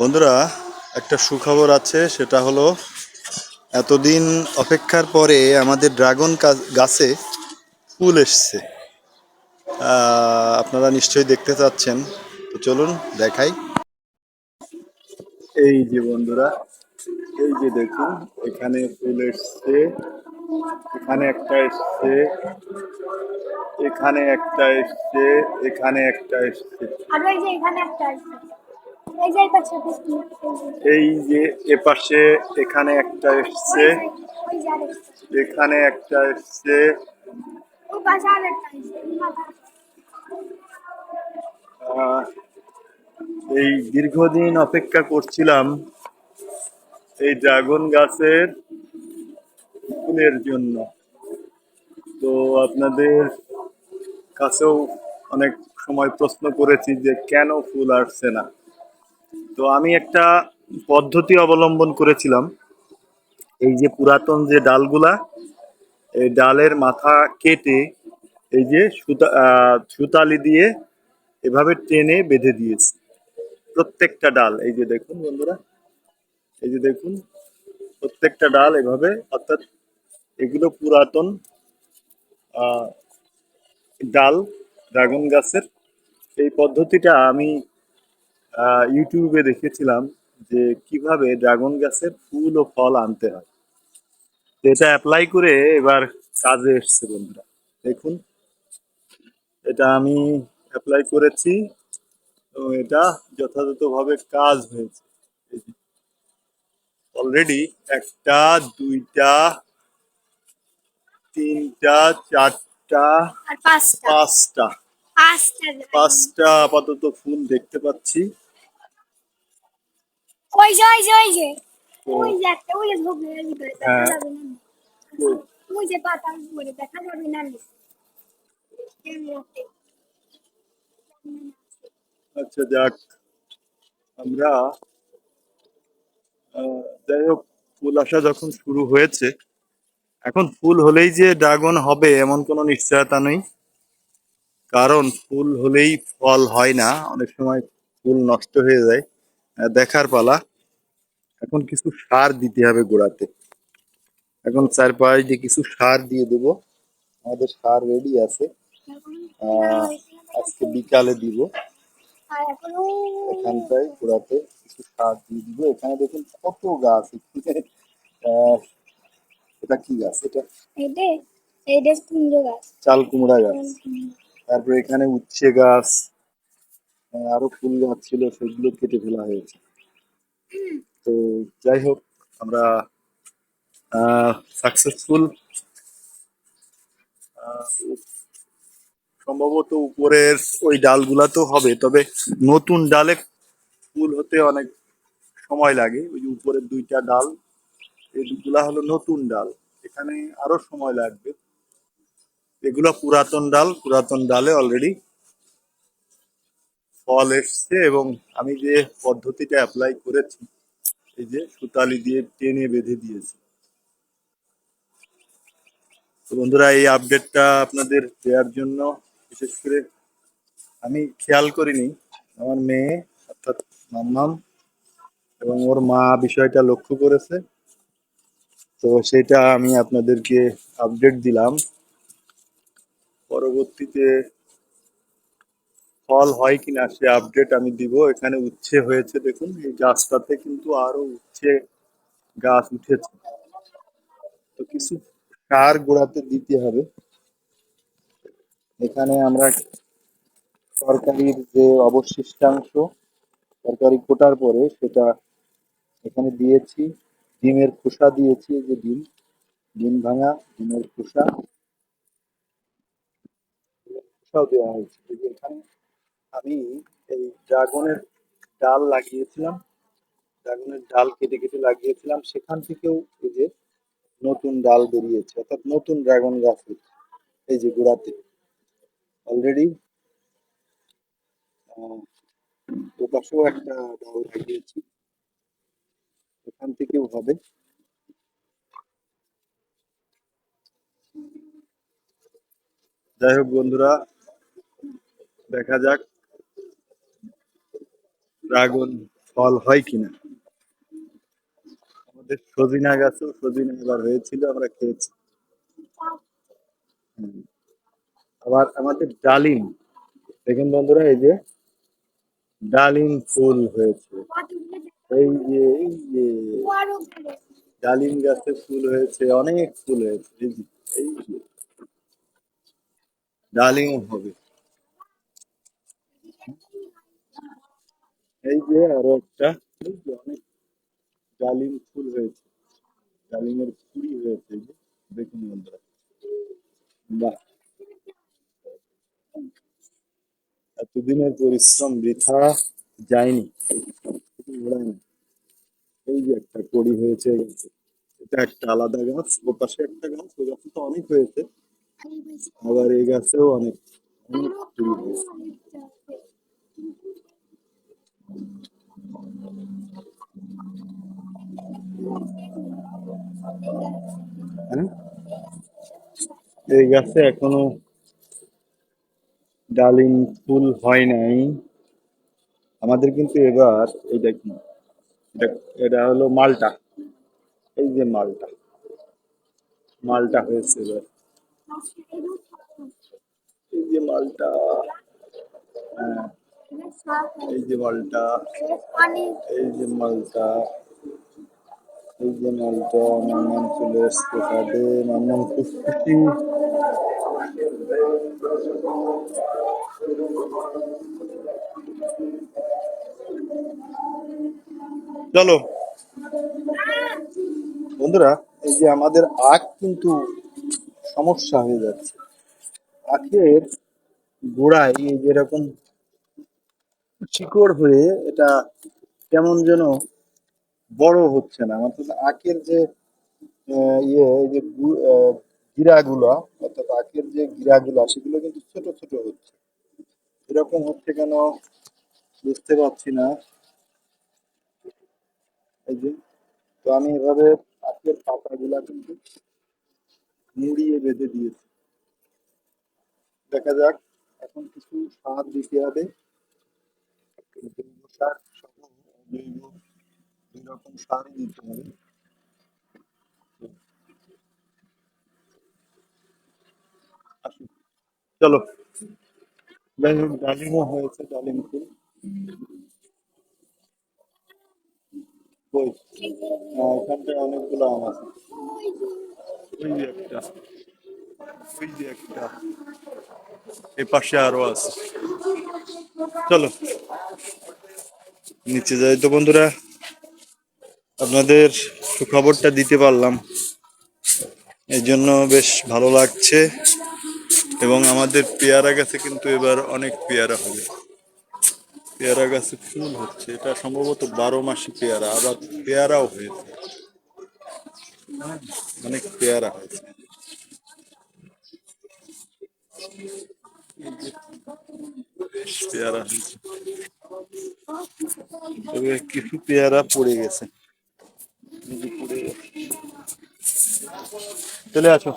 বন্ধুরা, একটা সুখবর আছে, সেটা হলো এতদিন অপেক্ষার পরে আমাদের ড্রাগন গাছে ফুল এসছে। আপনারা নিশ্চয়ই দেখতে চাচ্ছেন। তো চলুন, দেখাই। এই যে বন্ধুরা, এই যে দেখুন, এখানে ফুল এসছে, এখানে একটা এসছে, এখানে একটা এসছে, এখানে একটা এসছে। আর যে এখানে একটা আছে এই যে এপাশে এখানে একটা এসছে। এখানে একটা এসছে। এই দীর্ঘদিন অপেক্ষা করছিলাম এই ড্রাগন গাছের ফুলের জন্য। তো আপনাদের কাছেও অনেক সময় প্রশ্ন করেছি যে কেন ফুল আসছে না? তো আমি একটা পদ্ধতি অবলম্বন করেছিলাম। এই যে পুরাতন যে ডালগুলা, এই ডালের মাথা কেটে এই যে সুতা সুতালি দিয়ে এভাবে টেনে বেঁধে দিয়েছি। প্রত্যেকটা ডাল, এই যে দেখুন বন্ধুরা, এই যে দেখুন, প্রত্যেকটা ডাল এভাবে, অর্থাৎ এগুলো পুরাতন ডাল, ড্রাগন গাছের। এই পদ্ধতিটা আমি ইউটিউবে দেখেছিলাম যে কীভাবে ড্রাগন গাছের ফুল ও ফল আনতে হয়। এটা অ্যাপ্লাই করে এবার কাজে এসছে বন্ধুরা। দেখুন এটা আমি অ্যাপ্লাই করেছি। তো এটা যথাযথভাবে কাজ হয়েছে। অলরেডি একটা দুইটা তিনটা চারটা পাঁচটা। পাঁচটা আপাতত ফুল দেখতে পাচ্ছি। ওই যে ওই যে ওই যে। ওই যে একটা ওই যে ঝোপের ভিতরে দেখা হ্যাঁ। যাবে না। ওই যে উপরে দেখা যাবে না। আচ্ছা যাক। আমরা যাই হোক ফুল আসা যখন শুরু হয়েছে এখন ফুল হলেই যে ড্রাগন হবে এমন কোনো নিশ্চয়তা নেই। কারণ ফুল হলেই ফল হয় না অনেক সময় ফুল নষ্ট হয়ে যায় দেখার পালা। এখন কিছু সার দিতে হবে গোড়াতে। এখন চারপাশ দিয়ে কিছু সার দিয়ে দেবো। আমাদের সার রেডি আছে। আজকে বিকালে দিব। এখন এখানটায় গোড়াতে কিছু সার দিয়ে দিব। এখানে দেখুন কত গাছ। এটা কি গাছ? এটা চাল কুমড়া গাছ। তারপরে এখানে উচ্ছে গাছ আরও ফুল গাছ ছিল, সেগুলো কেটে ফেলা হয়েছে। তো যাই হোক, আমরা সাকসেসফুল সম্ভবত উপরের ওই ডালগুলা তো হবে, তবে নতুন ডালে ফুল হতে অনেক সময় লাগে। ওই যে উপরের দুইটা ডাল, এই দুগুলা হলো নতুন ডাল। এখানে আরও সময় লাগবে। এগুলো পুরাতন ডাল, পুরাতন ডালে অলরেডি ফল এসছে এবং আমি যে পদ্ধতিটা অ্যাপ্লাই করেছি, এই যে সুতালি দিয়ে টেনে বেঁধে দিয়েছি। তো বন্ধুরা, এই আপডেটটা আপনাদের দেওয়ার জন্য বিশেষ করে আমি খেয়াল করিনি। আমার মেয়ে, অর্থাৎ মাম্মাম এবং ওর মা বিষয়টা লক্ষ্য করেছে। তো সেটা আমি আপনাদেরকে আপডেট দিলাম। পরবর্তীতে ফল হয় কিনা সে আপডেট আমি দিব। এখানে উচ্ছে হয়েছে, দেখুন, এই গাছটাতে কিন্তু আরও উচ্ছে গাছ উঠেছে। তো কিছু সার গোড়াতে দিতে হবে। এখানে আমরা সরকারির যে অবশিষ্টাংশ সরকারি কোটার পরে সেটা এখানে দিয়েছি। ডিমের খোসা দিয়েছি যে ডিম। ডিম ভাঙা, ডিমের খোসা। খোসাও দেওয়া হয়েছে। যে এখানে আমি এই ড্রাগনের ডাল লাগিয়েছিলাম, ড্রাগনের ডাল কেটে কেটে লাগিয়েছিলাম। সেখান থেকেও এই যে নতুন ডাল বেরিয়েছে, অর্থাৎ নতুন ড্রাগন গাছ হচ্ছে। এই যে গোড়াতে। অলরেডি ওপাশেও একটা ডাল লাগিয়েছি। এখান থেকেও হবে। যাই হোক বন্ধুরা দেখা যাক ড্রাগন ফল হয় কিনা। আমাদের সজিনা গাছও, সজিনা এবার হয়েছিল, আমরা খেয়েছি। আবার আমাদের ডালিম। দেখেন বন্ধুরা, এই যে ডালিম ফুল হয়েছে। এই যে এই যে। ডালিম গাছে ফুল হয়েছে, অনেক ফুল হয়েছে। এই যে ডালিম হবে। এই যে আরও একটা অনেক ডালিম ফুল হয়েছে, ডালিমের কুড়ি হয়েছে যে দেখুন বন্ধুরা। বাহ! এতদিনের পরিশ্রম বৃথা যায়নি এই যে একটা কড়ি হয়েছে, এটা একটা আলাদা গাছ, ও পাশে একটা গাছ, ও গাছে তো অনেক হয়েছে। আবার এই গাছেও অনেক অনেক হয়েছে। হ্যাঁ এই গাছে এখনও ডালিম ফুল হয় নাই। আমাদের কিন্তু এবার এইটা কি এটা এটা হলো মালটা। এই যে মালটা। মালটা হয়েছে এবার। এই যে মালটা। হ্যাঁ। এই যে মালটা, এই যে মালটা, এই যে মালটা নাম চলে এসছে কাঁদে আমার নাম খুশখুশি চলো। বন্ধুরা, এই যে আমাদের আখ কিন্তু সমস্যা হয়ে যাচ্ছে। আখের গোড়ায় এই যেরকম শিকড় হয়ে এটা কেমন যেন বড় হচ্ছে না। অর্থাৎ আখের যে ইয়ে যে গিরাগুলা, অর্থাৎ আখের যে গিরাগুলা, সেগুলো কিন্তু ছোট ছোট হচ্ছে। এরকম হচ্ছে কেন বুঝতে পারছি না। এই যে, তো আমি এভাবে আখের পাতাগুলা কিন্তু মুড়িয়ে বেঁধে দিয়েছি। দেখা যাক, এখন কিছু সার দিতে হবে। জৈব সার সহ অজৈব দুই রকম সারই দিতে হবে চলো যাই হোক হয়েছে ডালিম ফুল এখানটায় অনেকগুলো আম আছে একটা ওই যে একটা এ পাশে আরও আছে। চলো। নিচে যাই। তো বন্ধুরা আপনাদের সুখবরটা দিতে পারলাম। এই জন্য বেশ ভালো লাগছে এবং আমাদের পেয়ারা গাছে কিন্তু এবার অনেক পেয়ারা হবে। পেয়ারা গাছে ফুল হচ্ছে। এটা সম্ভবত বারো মাসি পেয়ারা আবার পেয়ারাও হয়েছে। হ্যাঁ, অনেক পেয়ারা হয়েছে। পেয়ারা হয়েছে। তবে কিছু পেয়ারা পড়ে গেছে। চলে আসো